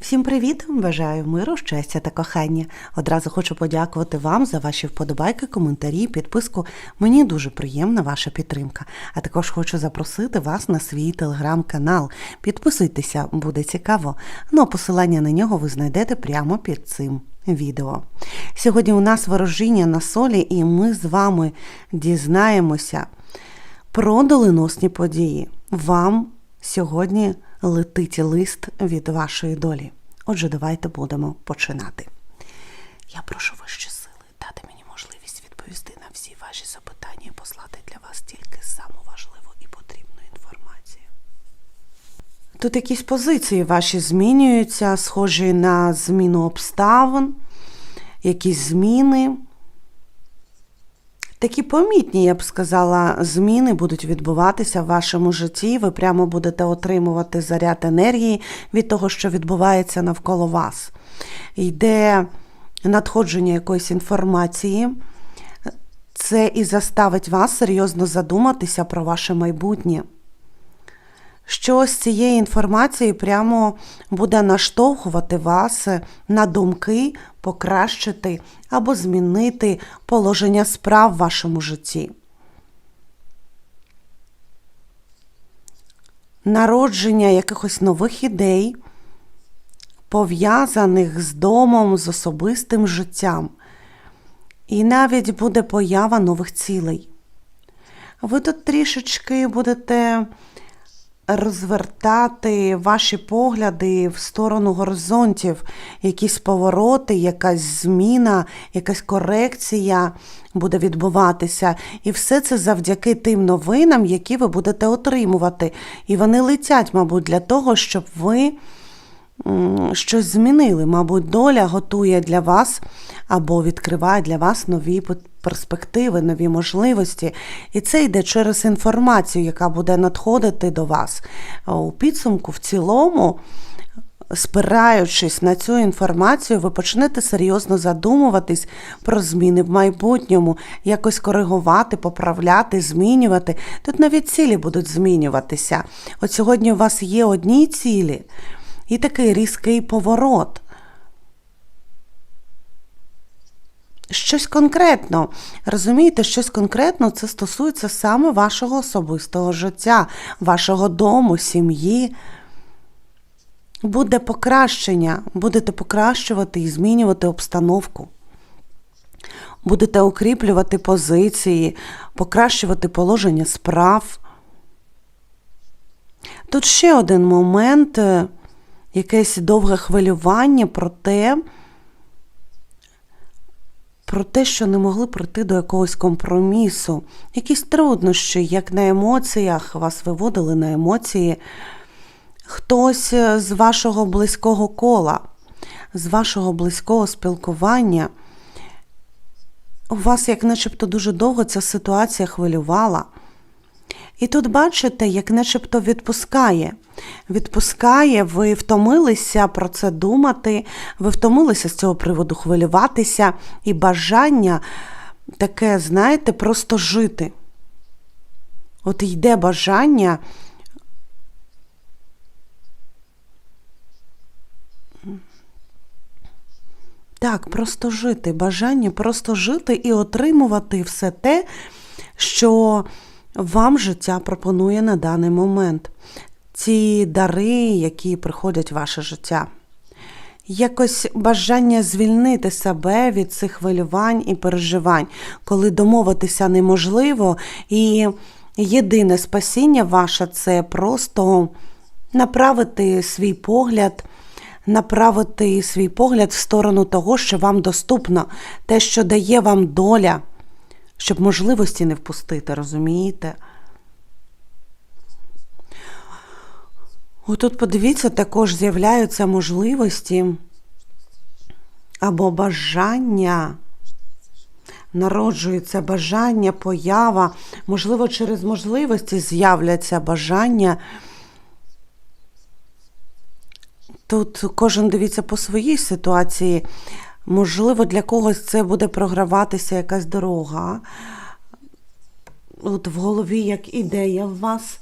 Всім привіт! Бажаю миру, щастя та кохання. Одразу хочу подякувати вам за ваші вподобайки, коментарі, підписку. Мені дуже приємна ваша підтримка. А також хочу запросити вас на свій телеграм-канал. Підписуйтеся, буде цікаво. Ну а посилання на нього ви знайдете прямо під цим відео. Сьогодні у нас ворожіння на солі, і ми з вами дізнаємося про доленосні події. Вам сьогодні летить лист від вашої долі. Отже, давайте будемо починати. Я прошу вищі сили дати мені можливість відповісти на всі ваші запитання і послати для вас тільки саму важливу і потрібну інформацію. Тут якісь позиції ваші змінюються, схожі на зміну обставин, якісь зміни. Такі помітні, я б сказала, зміни будуть відбуватися в вашому житті. Ви прямо будете отримувати заряд енергії від того, що відбувається навколо вас. Йде надходження якоїсь інформації. Це і заставить вас серйозно задуматися про ваше майбутнє. Що з цієї інформації прямо буде наштовхувати вас на думки покращити або змінити положення справ в вашому житті. Народження якихось нових ідей, пов'язаних з домом, з особистим життям. І навіть буде поява нових цілей. Ви тут трішечки будете розвертати ваші погляди в сторону горизонтів, якісь повороти, якась зміна, якась корекція буде відбуватися. І все це завдяки тим новинам, які ви будете отримувати. І вони летять, мабуть, для того, щоб ви щось змінили. Мабуть, доля готує для вас або відкриває для вас нові перспективи, нові можливості. І це йде через інформацію, яка буде надходити до вас. У підсумку, в цілому. Спираючись на цю інформацію, ви почнете серйозно задумуватись про зміни в майбутньому, якось коригувати, поправляти, змінювати. Тут навіть цілі будуть змінюватися. От сьогодні у вас є одні цілі і такий різкий поворот. Щось конкретно. Розумієте, щось конкретно це стосується саме вашого особистого життя, вашого дому, сім'ї. Буде покращення, будете покращувати і змінювати обстановку. Будете укріплювати позиції, покращувати положення справ. Тут ще один момент, якесь довге хвилювання про те, про те, що не могли прийти до якогось компромісу, якісь труднощі, як на емоціях, вас виводили на емоції. Хтось з вашого близького кола, з вашого близького спілкування. У вас, як начебто, дуже довго ця ситуація хвилювала. І тут бачите, як начебто відпускає. Відпускає, ви втомилися про це думати, ви втомилися з цього приводу хвилюватися, і бажання таке, знаєте, просто жити. От йде бажання. Так, просто жити, бажання просто жити і отримувати все те, що вам життя пропонує на даний момент. Ці дари, які приходять в ваше життя. Якось бажання звільнити себе від цих хвилювань і переживань, коли домовитися неможливо, і єдине спасіння ваше це просто направити свій погляд, направити свій погляд в сторону того, що вам доступно, те, що дає вам доля щоб можливості не впустити, розумієте? Отут, подивіться, також з'являються можливості або бажання, народжується бажання, поява, можливо, через можливості з'являться бажання. Тут кожен дивіться по своїй ситуації. Можливо, для когось це буде програватися якась дорога. От в голові як ідея в вас,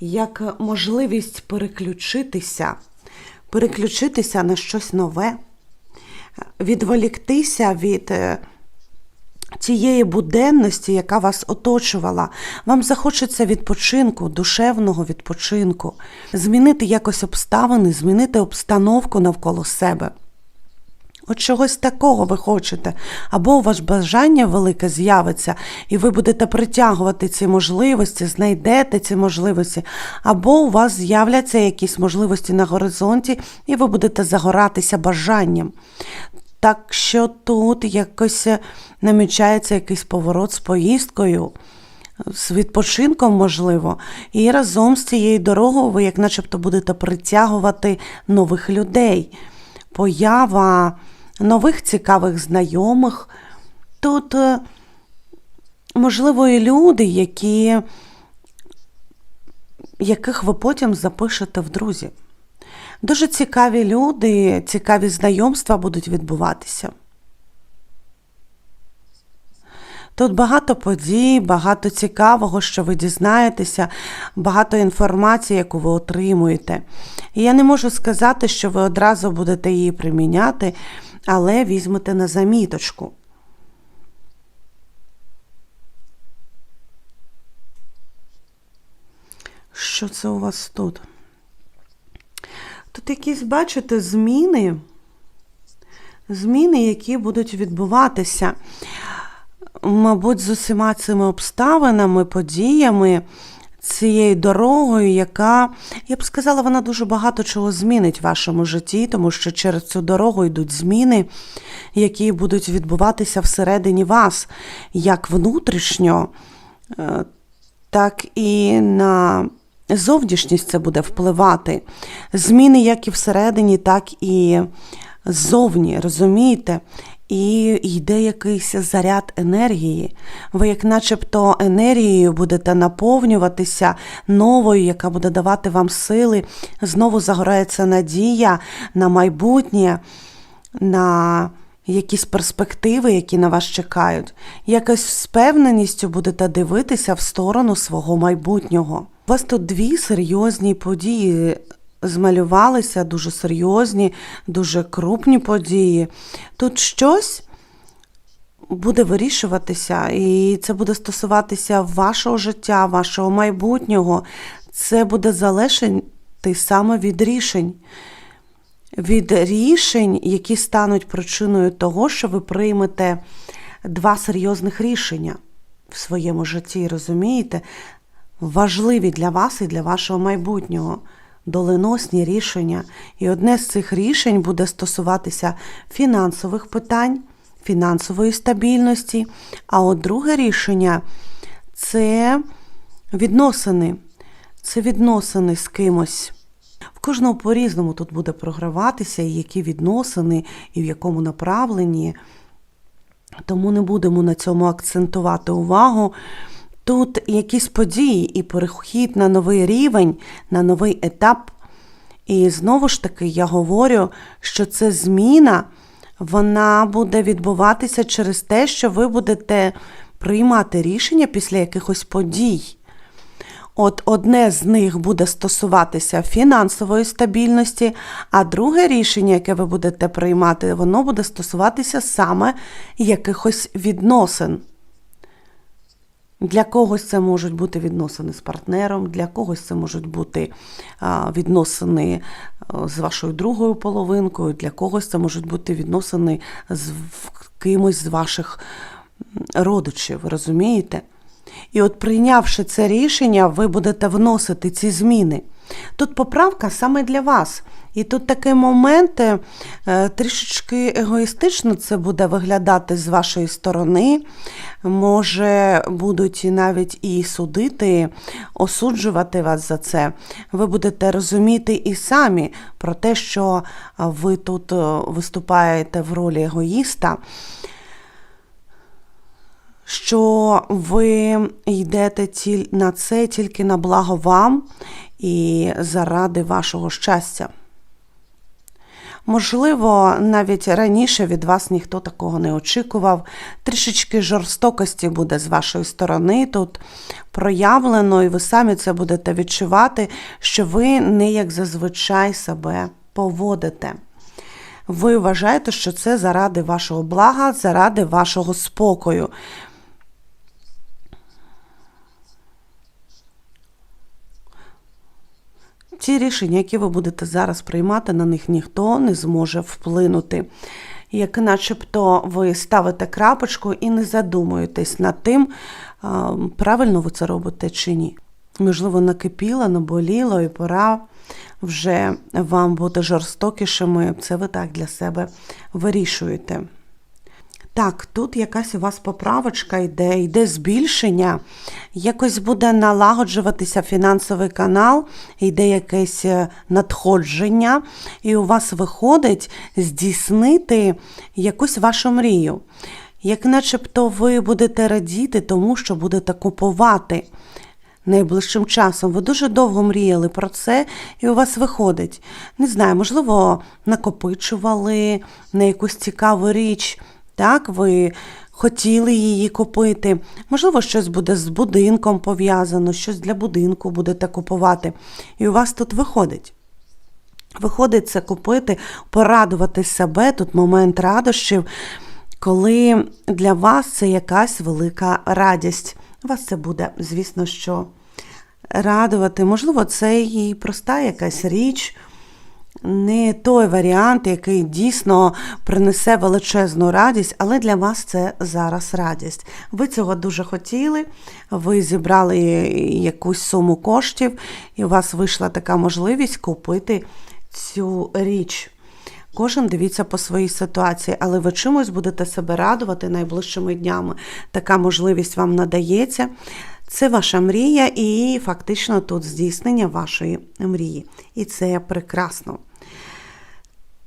як можливість переключитися, переключитися на щось нове, відволіктися від е, тієї буденності, яка вас оточувала. Вам захочеться відпочинку, душевного відпочинку, змінити якось обставини, змінити обстановку навколо себе. От чогось такого ви хочете, або у вас бажання велике з'явиться, і ви будете притягувати ці можливості, знайдете ці можливості, або у вас з'являться якісь можливості на горизонті, і ви будете загоратися бажанням. Так що тут якось намічається якийсь поворот з поїздкою, з відпочинком, можливо, і разом з цією дорогою ви, як начебто, будете притягувати нових людей. Поява нових цікавих знайомих. Тут, е, можливо, і люди, які, яких ви потім запишете в друзі. Дуже цікаві люди, цікаві знайомства будуть відбуватися. Тут багато подій, багато цікавого, що ви дізнаєтеся, багато інформації, яку ви отримуєте. І я не можу сказати, що ви одразу будете її приміняти, але візьмете на заміточку. Що це у вас тут? Тут якісь, бачите, зміни, зміни, які будуть відбуватися. Мабуть, з усіма цими обставинами, подіями, цією дорогою, яка, я б сказала, вона дуже багато чого змінить в вашому житті, тому що через цю дорогу йдуть зміни, які будуть відбуватися всередині вас, як внутрішньо, е, так і на зовнішність це буде впливати. Зміни як і всередині, так і ззовні, розумієте? І йде якийсь заряд енергії. Ви, як начебто, енергією будете наповнюватися новою, яка буде давати вам сили. Знову загорається надія на майбутнє, на якісь перспективи, які на вас чекають. Якось з впевненістю будете дивитися в сторону свого майбутнього. У вас тут дві серйозні події змалювалися, дуже серйозні, дуже крупні події. Тут щось буде вирішуватися, і це буде стосуватися вашого життя, вашого майбутнього. Це буде залежати саме від рішень. Від рішень, які стануть причиною того, що ви приймете два серйозних рішення в своєму житті, розумієте? Важливі для вас і для вашого майбутнього доленосні рішення. І одне з цих рішень буде стосуватися фінансових питань, фінансової стабільності. А от друге рішення це відносини. Це відносини з кимось. В кожного по-різному тут буде програватися, і які відносини, і в якому направленні. Тому не будемо на цьому акцентувати увагу. Тут якісь події і перехід на новий рівень, на новий етап. І знову ж таки, я говорю, що це зміна, вона буде відбуватися через те, що ви будете приймати рішення після якихось подій. От одне з них буде стосуватися фінансової стабільності, а друге рішення, яке ви будете приймати, воно буде стосуватися саме якихось відносин. Для когось це можуть бути відносини з партнером, для когось це можуть бути відносини з вашою другою половинкою, для когось це можуть бути відносини з кимось з ваших родичів, розумієте? І от прийнявши це рішення, ви будете вносити ці зміни. Тут поправка саме для вас. І тут такий момент е, трішечки егоїстично це буде виглядати з вашої сторони. Може, будуть навіть і судити, осуджувати вас за це. Ви будете розуміти і самі про те, що ви тут е, виступаєте в ролі егоїста. Що ви йдете на це тільки на благо вам і заради вашого щастя. Можливо, навіть раніше від вас ніхто такого не очікував. Трішечки жорстокості буде з вашої сторони тут проявлено, і ви самі це будете відчувати, що ви не як зазвичай себе поводите. Ви вважаєте, що це заради вашого блага, заради вашого спокою. Ті рішення, які ви будете зараз приймати, на них ніхто не зможе вплинути. Як начебто ви ставите крапочку і не задумуєтесь над тим, правильно ви це робите чи ні. Можливо, накипіло, наболіло, і пора вже вам бути жорстокішими. Це ви так для себе вирішуєте. Так, тут якась у вас поправочка йде, йде збільшення, якось буде налагоджуватися фінансовий канал, йде якесь е, надходження, і у вас виходить здійснити якусь вашу мрію. Як начебто ви будете радіти тому, що будете купувати найближчим часом. Ви дуже довго мріяли про це, і у вас виходить. Не знаю, можливо, накопичували на якусь цікаву річ. Так, ви хотіли її купити. Можливо, щось буде з будинком пов'язано, щось для будинку будете купувати. І у вас тут виходить. Виходить це купити, порадувати себе, тут момент радощів, коли для вас це якась велика радість. У Вас це буде, звісно, що радувати. Можливо, це і проста якась річ, не той варіант, який дійсно принесе величезну радість, але для вас це зараз радість. Ви цього дуже хотіли, ви зібрали якусь суму коштів, і у вас вийшла така можливість купити цю річ. Кожен дивіться по своїй ситуації, але ви чимось будете себе радувати найближчими днями. Така можливість вам надається. Це ваша мрія, і фактично тут здійснення вашої мрії. І це прекрасно.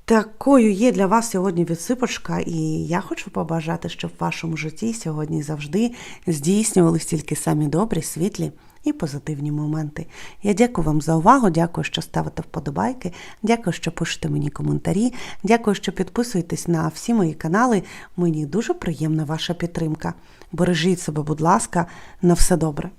Такою є для вас сьогодні відсипочка, і я хочу побажати, щоб в вашому житті сьогодні завжди здійснювалися тільки самі добрі, світлі і позитивні моменти. Я дякую вам за увагу, дякую, що ставите вподобайки, дякую, що пишете мені коментарі, дякую, що підписуєтесь на всі мої канали. Мені дуже приємна ваша підтримка. Бережіть себе, будь ласка, на все добре.